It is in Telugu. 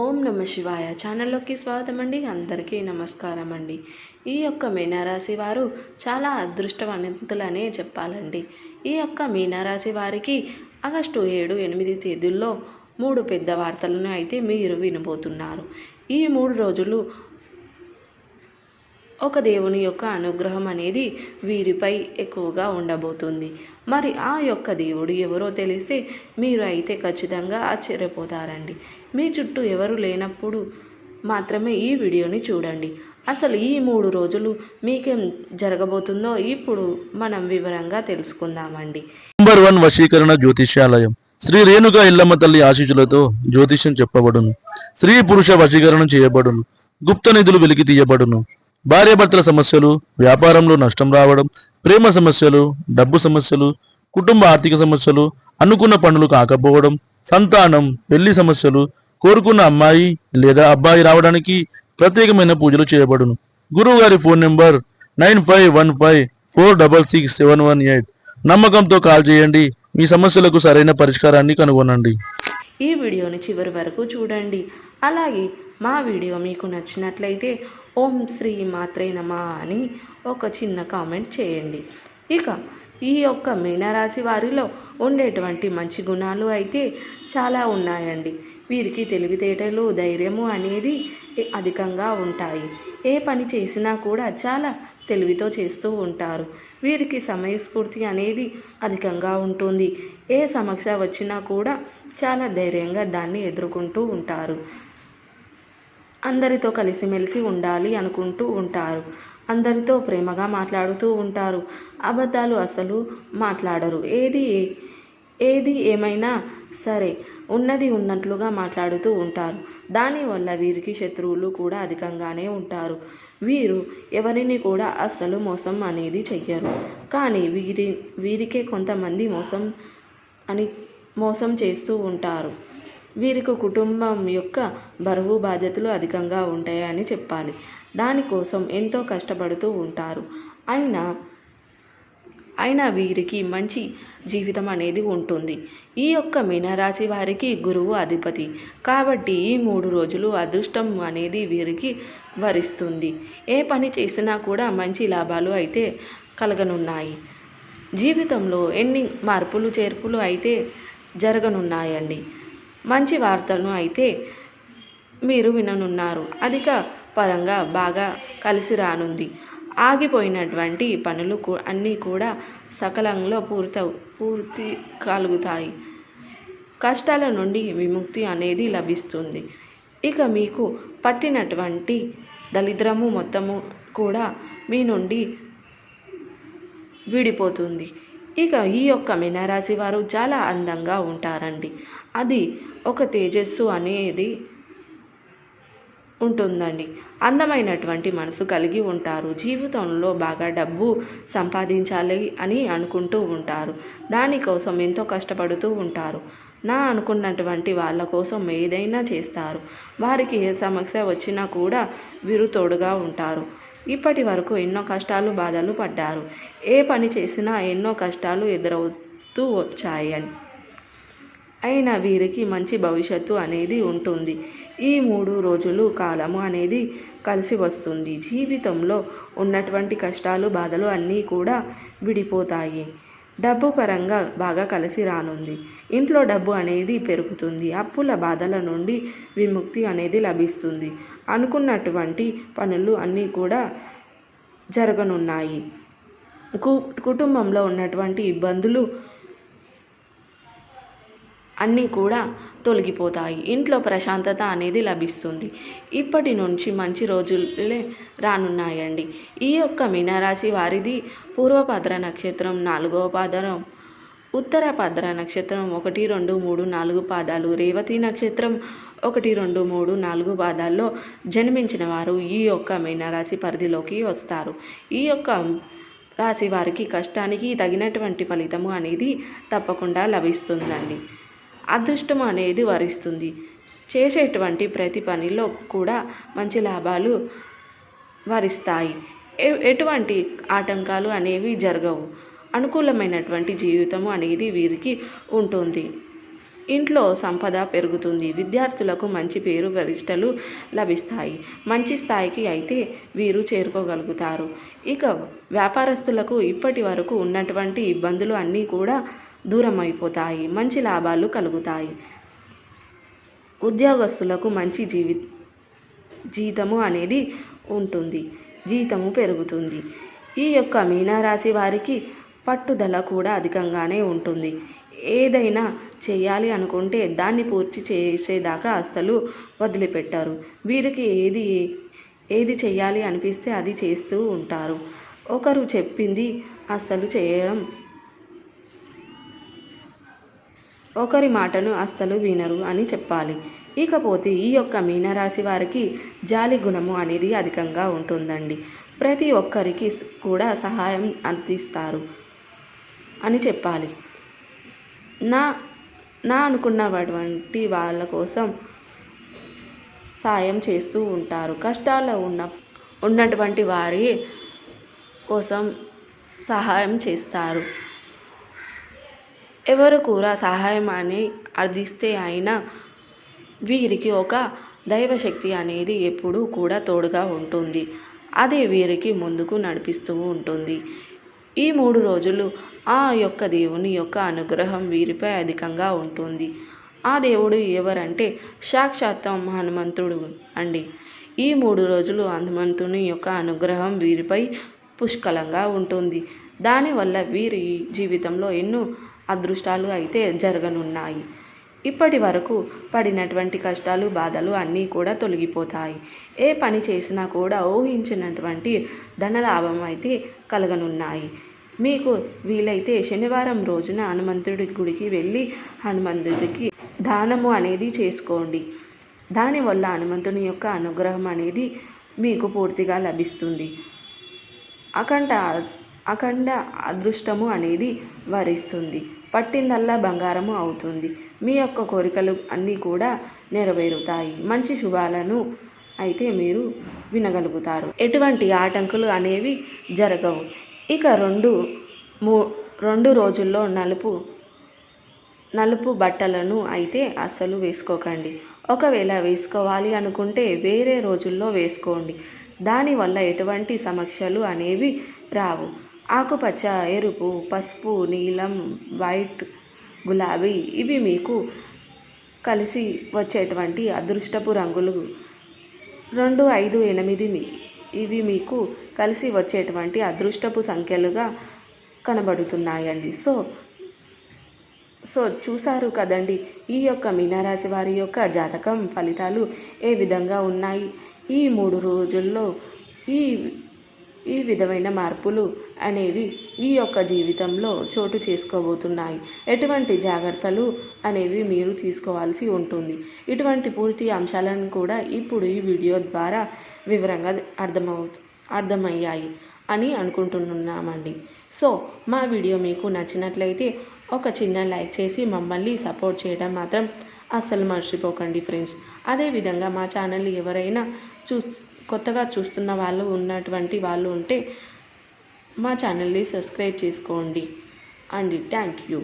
ఓం నమ శివాయ. ఛానల్లోకి స్వాగతం అండి అందరికీ నమస్కారం అండి ఈ యొక్క మీనారాశి వారు చాలా అదృష్టవంతులనే చెప్పాలండి. ఈ యొక్క మీనారాశి వారికి ఆగస్టు ఏడు ఎనిమిది తేదీల్లో మూడు పెద్ద వార్తలను అయితే మీరు వినబోతున్నారు. ఈ మూడు రోజులు ఒక దేవుని యొక్క అనుగ్రహం అనేది వీరిపై ఎక్కువగా ఉండబోతుంది. మరి ఆ యొక్క దేవుడు ఎవరో తెలిస్తే మీరు అయితే ఖచ్చితంగా ఆశ్చర్యపోతారండి. మీ చుట్టూ ఎవరు లేనప్పుడు మాత్రమే ఈ వీడియోని చూడండి. అసలు ఈ మూడు రోజులు మీకేం జరగబోతుందో ఇప్పుడు మనం వివరంగా తెలుసుకుందామండి. నంబర్ వన్ వశీకరణ జ్యోతిష్యాలయం. శ్రీ రేణుగా ఇల్లమ్మ తల్లి ఆశీస్సులతో జ్యోతిష్యం చెప్పబడును. స్త్రీ పురుష వశీకరణం చేయబడును. గుప్త నిధులు వెలికి తీయబడును. భార్యాభర్తల సమస్యలు వ్యాపారంలో నష్టం రావడం ప్రేమ సమస్యలు డబ్బు సమస్యలు కుటుంబ ఆర్థిక సమస్యలు అనుకున్న పనులు కాకపోవడం సంతానం పెళ్ళి సమస్యలు కోరుకున్న అమ్మాయి లేదా అబ్బాయి రావడానికి ప్రత్యేకమైన పూజలు చేయబడును. గురువు గారి phone number nine five one five four double six seven one eight. నమ్మకంతో కాల్ చేయండి. మీ సమస్యలకు సరైన పరిష్కారాన్ని కనుగొనండి. ఈ వీడియోని చివరి వరకు చూడండి. అలాగే మా వీడియో మీకు నచ్చినట్లయితే ఓం శ్రీ మాత్రేనమా అని ఒక చిన్న కామెంట్ చేయండి. ఇక ఈ యొక్క మీనరాశి వారిలో ఉండేటువంటి మంచి గుణాలు అయితే చాలా ఉన్నాయండి. వీరికి తెలివితేటలు ధైర్యము అనేది అధికంగా ఉంటాయి. ఏ పని చేసినా కూడా చాలా తెలివితో చేస్తూ ఉంటారు. వీరికి సమయస్ఫూర్తి అనేది అధికంగా ఉంటుంది. ఏ సమస్య వచ్చినా కూడా చాలా ధైర్యంగా దాన్ని ఎదుర్కొంటూ ఉంటారు. అందరితో కలిసిమెలిసి ఉండాలి అనుకుంటూ ఉంటారు. అందరితో ప్రేమగా మాట్లాడుతూ ఉంటారు. అబద్ధాలు అసలు మాట్లాడరు. ఏది ఏది ఏమైనా సరే ఉన్నది ఉన్నట్లుగా మాట్లాడుతూ ఉంటారు. దానివల్ల వీరికి శత్రువులు కూడా అధికంగానే ఉంటారు. వీరు ఎవరిని కూడా అస్సలు మోసం అనేది చెయ్యరు. కానీ వీరి వీరికే కొంతమంది మోసం అని మోసం చేస్తూ ఉంటారు. వీరికి కుటుంబం యొక్క బరువు బాధ్యతలు అధికంగా ఉంటాయని చెప్పాలి. దానికోసం ఎంతో కష్టపడుతూ ఉంటారు. అయినా అయినా వీరికి మంచి జీవితం అనేది ఉంటుంది. ఈ యొక్క మీనరాశి వారికి గురువు అధిపతి. కాబట్టి ఈ మూడు రోజులు అదృష్టం అనేది వీరికి వరిస్తుంది. ఏ పని చేసినా కూడా మంచి లాభాలు అయితే కలగనున్నాయి. జీవితంలో ఎన్ని మార్పులు చేర్పులు అయితే జరగనున్నాయండి. మంచి వార్తలను అయితే మీరు విననున్నారు. అధిక పరంగా బాగా కలిసి రానుంది. ఆగిపోయినటువంటి పనులు అన్నీ కూడా సకలంలో పూర్త పూర్తి కలుగుతాయి. కష్టాల నుండి విముక్తి అనేది లభిస్తుంది. ఇక మీకు పట్టినటువంటి దరిద్రము మొత్తము కూడా మీ నుండి విడిపోతుంది. ఇక ఈ యొక్క మీనరాశి వారు చాలా అందంగా ఉంటారండి. అది ఒక తేజస్సు అనేది ఉంటుందండి. అందమైనటువంటి మనసు కలిగి ఉంటారు. జీవితంలో బాగా డబ్బు సంపాదించాలి అని అనుకుంటూ ఉంటారు. దానికోసం ఎంతో కష్టపడుతూ ఉంటారు. నా అనుకున్నటువంటి వాళ్ళ కోసం ఏదైనా చేస్తారు. వారికి ఏ సమస్య వచ్చినా కూడా వీరు తోడుగా ఉంటారు. ఇప్పటి వరకు ఎన్నో కష్టాలు బాధలు పడ్డారు. ఏ పని చేసినా ఎన్నో కష్టాలు ఎదురవుతూ వచ్చాయని. అయినా వీరికి మంచి భవిష్యత్తు అనేది ఉంటుంది. ఈ మూడు రోజులు కాలము అనేది కలిసి వస్తుంది. జీవితంలో ఉన్నటువంటి కష్టాలు బాధలు అన్నీ కూడా విడిపోతాయి. డబ్బు పరంగా బాగా కలిసి రానుంది. ఇంట్లో డబ్బు అనేది పెరుగుతుంది. అప్పుల బాధల నుండి విముక్తి అనేది లభిస్తుంది. అనుకున్నటువంటి పనులు అన్నీ కూడా జరగనున్నాయి. కు కుటుంబంలో ఉన్నటువంటి ఇబ్బందులు అన్నీ కూడా తొలగిపోతాయి. ఇంట్లో ప్రశాంతత అనేది లభిస్తుంది. ఇప్పటి నుంచి మంచి రోజులే రానున్నాయండి. ఈ యొక్క మీనరాశి వారిది పూర్వభద్ర నక్షత్రం నాలుగవ పాదరం ఉత్తర భద్ర నక్షత్రం ఒకటి రెండు మూడు నాలుగు పాదాలు రేవతి నక్షత్రం ఒకటి రెండు మూడు నాలుగు పాదాల్లో జన్మించిన వారు ఈ యొక్క మీనరాశి పరిధిలోకి వస్తారు. ఈ యొక్క రాశి వారికి కష్టానికి తగినటువంటి ఫలితము అనేది తప్పకుండా లభిస్తుందండి. అదృష్టం అనేది వరిస్తుంది. చేసేటువంటి ప్రతి పనిలో కూడా మంచి లాభాలు వరిస్తాయి. ఎటువంటి ఆటంకాలు అనేవి జరగవు. అనుకూలమైనటువంటి జీవితము అనేది వీరికి ఉంటుంది. ఇంట్లో సంపద పెరుగుతుంది. విద్యార్థులకు మంచి పేరు ప్రతిష్టలు లభిస్తాయి. మంచి స్థాయికి అయితే వీరు చేరుకోగలుగుతారు. ఇక వ్యాపారస్తులకు ఇప్పటి వరకు ఉన్నటువంటి ఇబ్బందులు అన్నీ కూడా దూరం అయిపోతాయి మంచి లాభాలు కలుగుతాయి. ఉద్యోగస్తులకు మంచి జీవి జీతము అనేది ఉంటుంది జీతము పెరుగుతుంది. ఈ యొక్క మీనరాశి వారికి పట్టుదల కూడా అధికంగానే ఉంటుంది. ఏదైనా చేయాలి అనుకుంటే దాన్ని పూర్తి చేసేదాకా అస్సలు వదిలిపెట్టారు. వీరికి ఏది ఏది చేయాలి అనిపిస్తే అది చేస్తూ ఉంటారు. ఒకరు చెప్పింది అస్సలు చేయడం ఒకరి మాటను అస్సలు వినరు అని చెప్పాలి. ఇకపోతే ఈ యొక్క మీనరాశి వారికి జాలి గుణము అనేది అధికంగా ఉంటుందండి. ప్రతి ఒక్కరికి కూడా సహాయం అందిస్తారు అని చెప్పాలి. నా నా అనుకున్నటువంటి వాళ్ళ కోసం సాయం చేస్తూ ఉంటారు. కష్టాల్లో ఉన్న ఉన్నటువంటి వారి కోసం సహాయం చేస్తారు. ఎవరు కూడా సహాయం అని అర్థిస్తే అయినా వీరికి ఒక దైవశక్తి అనేది ఎప్పుడూ కూడా తోడుగా ఉంటుంది. అదే వీరికి ముందుకు నడిపిస్తూ ఉంటుంది. ఈ మూడు రోజులు ఆ యొక్క దేవుని యొక్క అనుగ్రహం వీరిపై అధికంగా ఉంటుంది. ఆ దేవుడు ఎవరంటే సాక్షాత్తం హనుమంతుడు అండి. ఈ మూడు రోజులు హనుమంతుని యొక్క అనుగ్రహం వీరిపై పుష్కలంగా ఉంటుంది. దానివల్ల వీరి జీవితంలో ఎన్నో అదృష్టాలు అయితే జరగనున్నాయి. ఇప్పటి వరకు పడినటువంటి కష్టాలు బాధలు అన్నీ కూడా తొలగిపోతాయి. ఏ పని చేసినా కూడా ఊహించినటువంటి ధనలాభం అయితే కలగనున్నాయి. మీకు వీలైతే శనివారం రోజున హనుమంతుడి గుడికి వెళ్ళి హనుమంతుడికి దానము అనేది చేసుకోండి. దానివల్ల హనుమంతుని యొక్క అనుగ్రహం అనేది మీకు పూర్తిగా లభిస్తుంది. అఖండ అఖండ అదృష్టము అనేది వరిస్తుంది. పట్టిందల్లా బంగారము అవుతుంది. మీ యొక్క కోరికలు అన్నీ కూడా నెరవేరుతాయి. మంచి శుభాలను అయితే మీరు వినగలుగుతారు. ఎటువంటి ఆటంకులు అనేవి జరగవు. ఇక రెండు మూ రెండు రోజుల్లో నలుపు నలుపు బట్టలను అయితే అస్సలు వేసుకోకండి. ఒకవేళ వేసుకోవాలి అనుకుంటే వేరే రోజుల్లో వేసుకోండి. దానివల్ల ఎటువంటి సమస్యలు అనేవి రావు. ఆకుపచ్చ ఎరుపు పసుపు నీలం వైట్ గులాబీ ఇవి మీకు కలిసి వచ్చేటువంటి అదృష్టపు రంగులు. రెండు ఐదు ఎనిమిది ఇవి మీకు కలిసి వచ్చేటువంటి అదృష్టపు సంఖ్యలుగా కనబడుతున్నాయండి. సో సో చూసారు కదండి ఈ యొక్క మీనరాశి వారి యొక్క జాతకం ఫలితాలు ఏ విధంగా ఉన్నాయి? ఈ మూడు రోజుల్లో ఈ ఈ విధమైన మార్పులు అనేవి ఈ యొక్క జీవితంలో చోటు చేసుకోబోతున్నాయి. ఎటువంటి జాగ్రత్తలు అనేవి మీరు తీసుకోవాల్సి ఉంటుంది. ఇటువంటి పూర్తి అంశాలను కూడా ఇప్పుడు ఈ వీడియో ద్వారా వివరంగా అర్థమవు అర్థమయ్యాయి అని అనుకుంటున్నామండి. సో మా వీడియో మీకు నచ్చినట్లయితే ఒక చిన్న లైక్ చేసి మమ్మల్ని సపోర్ట్ చేయడం మాత్రం అస్సలు మర్చిపోకండి ఫ్రెండ్స్. అదేవిధంగా మా ఛానల్ ఎవరైనా చూ కొత్తగా చూస్తున్న వాళ్ళు ఉన్నటువంటి వాళ్ళు ఉంటే మా ఛానల్ని సబ్స్క్రైబ్ చేసుకోండి. అండి థ్యాంక్ యూ